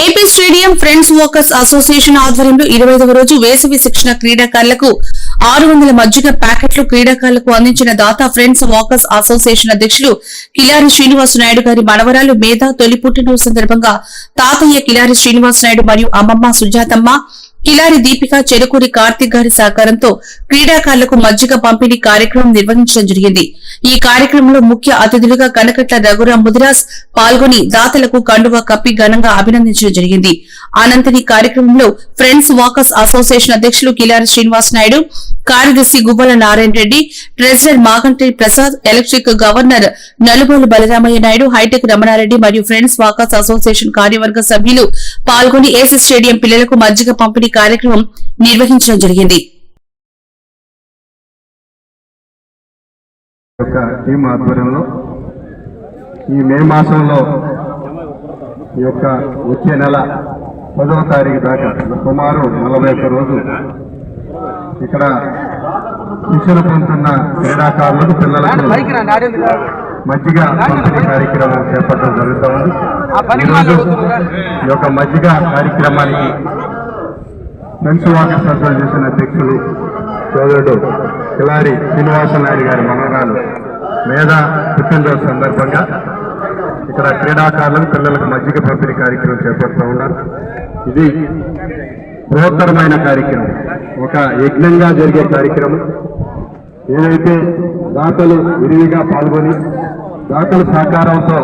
AP stadium friends workers association ఆధ్వర్యంలో ఇరవై ఐదవ రోజు వేసవి శిక్షణ క్రీడాకారులకు ఆరు వందల మజ్జిగ ప్యాకెట్లు క్రీడాకారులకు అందించిన దాతా ఫ్రెండ్స్ వాకర్స్ అసోసియేషన్ అధ్యక్షులు కిలారి శ్రీనివాసనాయుడు గారి మనవరాలు మేధ తొలి పుట్టినరోజు సందర్భంగా తాతయ్య కిలారి శ్రీనివాసనాయుడు మరియు అమ్మమ్మ సుజాతమ్మ కిలారి దీపిక చెరుకూరి కార్తిక్ గారి సహకారంతో క్రీడాకారులకు మజ్జిగ పంపిణీ కార్యక్రమం నిర్వహించడం జరిగింది. ఈ కార్యక్రమంలో ముఖ్య అతిథులుగా కనకట్ల రఘురాం ముదిరాజ్ పాల్గొని దాతలకు కండువా కప్పి ఘనంగా అభినందించడం జరిగింది. అనంతరం కార్యక్రమంలో ఫ్రెండ్స్ వాకర్స్ అసోసియేషన్ అధ్యక్షులు కిలారి శ్రీనివాస్ నాయుడు కార్యదర్శి Guvvala Narayana Reddy treasurer Maganti Prasad electric governor Nalubolu Balaramayya Naidu hitech Ramana Reddy మరియు ఫ్రెండ్స్ వాకర్స్ అసోసియేషన్ కార్యవర్గ సభ్యులు పాల్గొని ఏసీ స్టేడియం పిల్లలకు మజ్జిగ పంపిణీ కార్యక్రమం నిర్వహించడం జరిగింది. యొక్క టీం ఆధ్వర్యంలో ఈ మే మాసంలో ఈ యొక్క వచ్చే నెల పదవ తారీఖు దాకా సుమారు నలభై ఒక్క రోజు ఇక్కడ శిక్షణ పొందుతున్న క్రీడాకారులకు పిల్లలకు మజ్జిగ పంపిణీ కార్యక్రమం చేపట్టడం జరుగుతుంది ఈరోజు ఈ యొక్క మజ్జిగ కార్యక్రమానికి ఫ్రెండ్స్ సరఫరా చేసిన అధ్యక్షులు సోదరుడు కిలారి శ్రీనివాస నాయుడు గారి మనవరాలు మేధా పుట్టినరోజు సందర్భంగా ఇక్కడ క్రీడాకారులకు పిల్లలకు మజ్జిగ పంపిణీ కార్యక్రమం చేపడుతూ ఉన్నారు. ఇది బృహత్తరమైన కార్యక్రమం ఒక యజ్ఞంగా జరిగే కార్యక్రమం. ఏదైతే దాతలు విరివిగా పాల్గొని దాతల సహకారంతో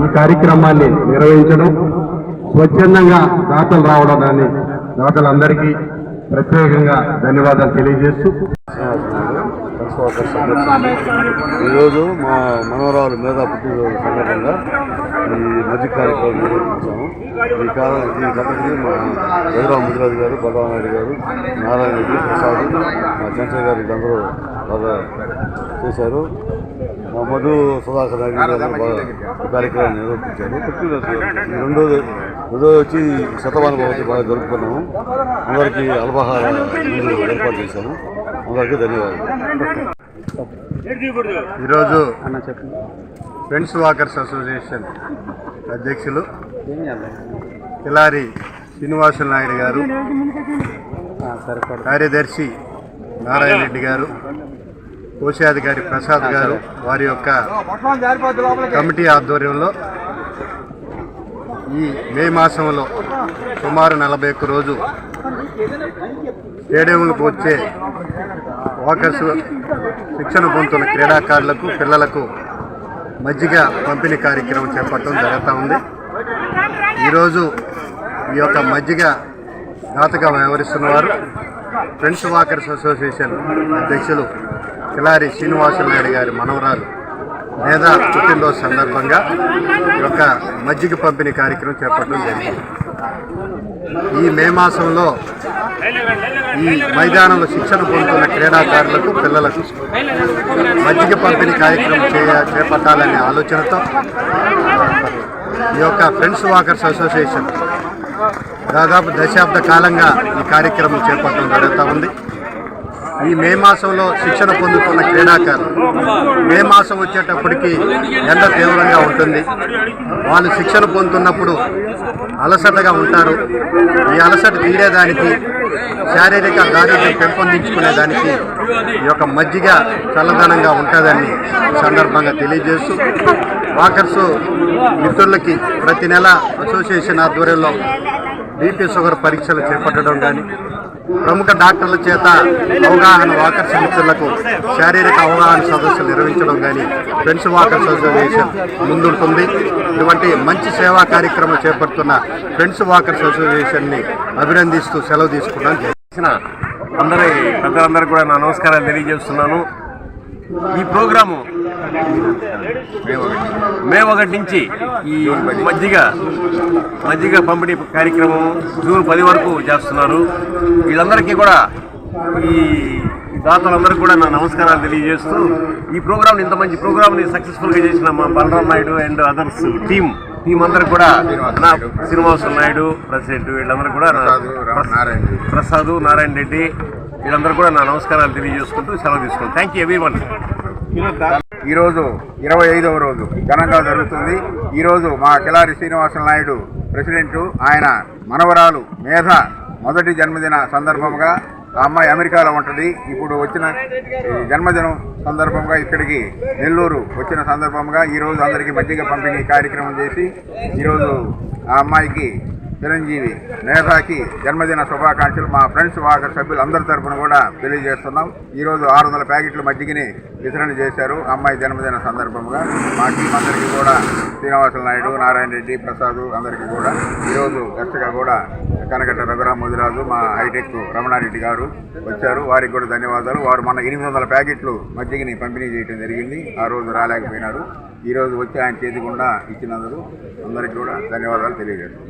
ఈ కార్యక్రమాన్ని నిర్వహించడం స్వచ్ఛందంగా దాతలు రావడం దాన్ని దాతలందరికీ ప్రత్యేకంగా ధన్యవాదాలు తెలియజేస్తూ ఈరోజు మా మనవరాలు మేధా పుట్టినరోజు సందర్భంగా ఈ మధ్య కార్యక్రమం నిర్వహించాము. ఈ కాలం ఈ కథకి మా ఎదురా ముదిరాజు గారు బలరామరెడ్డి గారు నారాయణ రెడ్డి ప్రసాద్ మా చంద్ర గారు వీళ్ళందరూ బాగా చేశారు. మా మధు సుధాకర్ రెడ్డి గారు బాగా కార్యక్రమాన్ని నిర్వహించారు పుట్టినరోజు ఈ రెండోది రెండోది వచ్చి శతమాన భవతి బాగా జరుపుకున్నాము. అందరికీ అల్పాహారం ఏర్పాటు చేశాము అందరికీ ధన్యవాదాలు. ఈరోజు ఫ్రెండ్స్ వాకర్స్ అసోసియేషన్ అధ్యక్షులు కిలారి శ్రీనివాసుల నాయుడు గారు కార్యదర్శి నారాయణ రెడ్డి గారు కోశాధికారి ప్రసాద్ గారు వారి యొక్క కమిటీ ఆధ్వర్యంలో ఈ మే మాసంలో సుమారు నలభై ఒక్క రోజు స్టేడియంలకు వచ్చే వాకర్స్ శిక్షణ పొందుతున్న క్రీడాకారులకు పిల్లలకు మజ్జిగ పంపిణీ కార్యక్రమం చేపట్టడం జరుగుతూ ఉంది. ఈరోజు ఈ యొక్క మజ్జిగ దాతగా వ్యవహరిస్తున్నవారు ఫ్రెండ్స్ వాకర్స్ అసోసియేషన్ అధ్యక్షులు కిలారి శ్రీనివాసులు నాయుడు గారి మనవరాలు మేధా పుట్టినరోజు సందర్భంగా ఈ యొక్క మజ్జిగ పంపిణీ కార్యక్రమం చేపట్టడం జరిగింది. ఈ మే మాసంలో ఈ మైదానంలో శిక్షణ పొందుతున్న క్రీడాకారులకు పిల్లలకు మజ్జిగ పంపిణీ కార్యక్రమం చేయ చేపట్టాలనే ఆలోచనతో ఈ యొక్క ఫ్రెండ్స్ వాకర్స్ అసోసియేషన్ దాదాపు దశాబ్ద కాలంగా ఈ కార్యక్రమం చేపట్టడం జరుగుతూ ఉంది. ఈ మే మాసంలో శిక్షణ పొందుతున్న క్రీడాకారులు. మే మాసం వచ్చేటప్పటికి ఎండ తీవ్రంగా ఉంటుంది. వాళ్ళు శిక్షణ పొందుతున్నప్పుడు అలసటగా ఉంటారు. ఈ అలసట తీరేదానికి శారీరక దారిద్ర్యం పెంపొందించుకునేదానికి ఈ యొక్క మజ్జిగ చల్లదనంగా ఉంటుందని సందర్భంగా తెలియజేస్తూ వాకర్స్ మిత్రులకి ప్రతి నెల అసోసియేషన్ ఆధ్వర్యంలో బీపీ షుగర్ పరీక్షలు చేపట్టడం కానీ ప్రముఖ డాక్టర్ల చేత అవగాహన వాకర్స్ మిత్రులకు శారీరక అవగాహన సదస్సులు నిర్వహించడం కానీ ఫ్రెండ్స్ వాకర్స్ అసోసియేషన్ ముందుంటుంది. ఇటువంటి మంచి సేవా కార్యక్రమం చేపడుతున్న ఫ్రెండ్స్ వాకర్స్ అసోసియేషన్ని అభినందిస్తూ సెలవు తీసుకున్నాను చేసిన అందరి పెద్దలందరికీ కూడా నా నమస్కారాలు తెలియజేస్తున్నాను. ఈ ప్రోగ్రాము మే ఒకటి నుంచి ఈ మజ్జిగ మజ్జిగ పంపిణీ కార్యక్రమం జూన్ పది వరకు చేస్తున్నారు. వీళ్ళందరికీ కూడా ఈ దాతలందరికీ కూడా నా నమస్కారాలు తెలియజేస్తూ ఈ ప్రోగ్రామ్ ఇంత మంచి ప్రోగ్రామ్ని సక్సెస్ఫుల్గా చేసిన మా Balaram Naidu and others team team అందరికి కూడా నా శ్రీనివాస నాయుడు ప్రెసిడెంట్ వీళ్ళందరూ కూడా ప్రసాద్ నారాయణ రెడ్డి. వీళ్ళందరూ కూడా నా నమస్కారాలు తెలియజేసుకుంటూ సెలవు తీసుకుంటాను థ్యాంక్ యూ ఎవ్రీ వన్ ఈరోజు ఇరవై ఐదవ రోజు ఘనంగా జరుగుతుంది. ఈరోజు మా కిలారి శ్రీనివాస నాయుడు ప్రెసిడెంటు ఆయన మనవరాలు మేధ మొదటి జన్మదిన సందర్భంగా ఆ అమ్మాయి అమెరికాలో ఉంటుంది. ఇప్పుడు వచ్చిన జన్మదినం సందర్భంగా ఇక్కడికి నెల్లూరు వచ్చిన సందర్భంగా ఈరోజు అందరికీ మజ్జిగ పంపిణీ కార్యక్రమం చేసి ఈరోజు ఆ అమ్మాయికి చిరంజీవి నేతాకి జన్మదిన శుభాకాంక్షలు. మా ఫ్రెండ్స్ వాకర్ సభ్యులు అందరి తరపున కూడా తెలియజేస్తున్నాం. ఈరోజు ఆరు వందల ప్యాకెట్లు మజ్జిగని వితరణ చేశారు అమ్మాయి జన్మదిన సందర్భంగా మా టీం అందరికీ కూడా శ్రీనివాసుల నాయుడు నారాయణ రెడ్డి ప్రసాద్ అందరికీ కూడా. ఈరోజు గెస్ట్గా కూడా కనకట్ట రఘురామ్ ముదిరాజు మా హైటెక్ రమణారెడ్డి గారు వచ్చారు. వారికి కూడా ధన్యవాదాలు. వారు మన ఎనిమిది వందల ప్యాకెట్లు మజ్జిగని పంపిణీ చేయడం జరిగింది. ఆ రోజు రాలేకపోయినారు. ఈరోజు వచ్చి ఆయన చేతి గుండా ఇచ్చినందుకు అందరికీ కూడా ధన్యవాదాలు తెలియజేస్తున్నాం.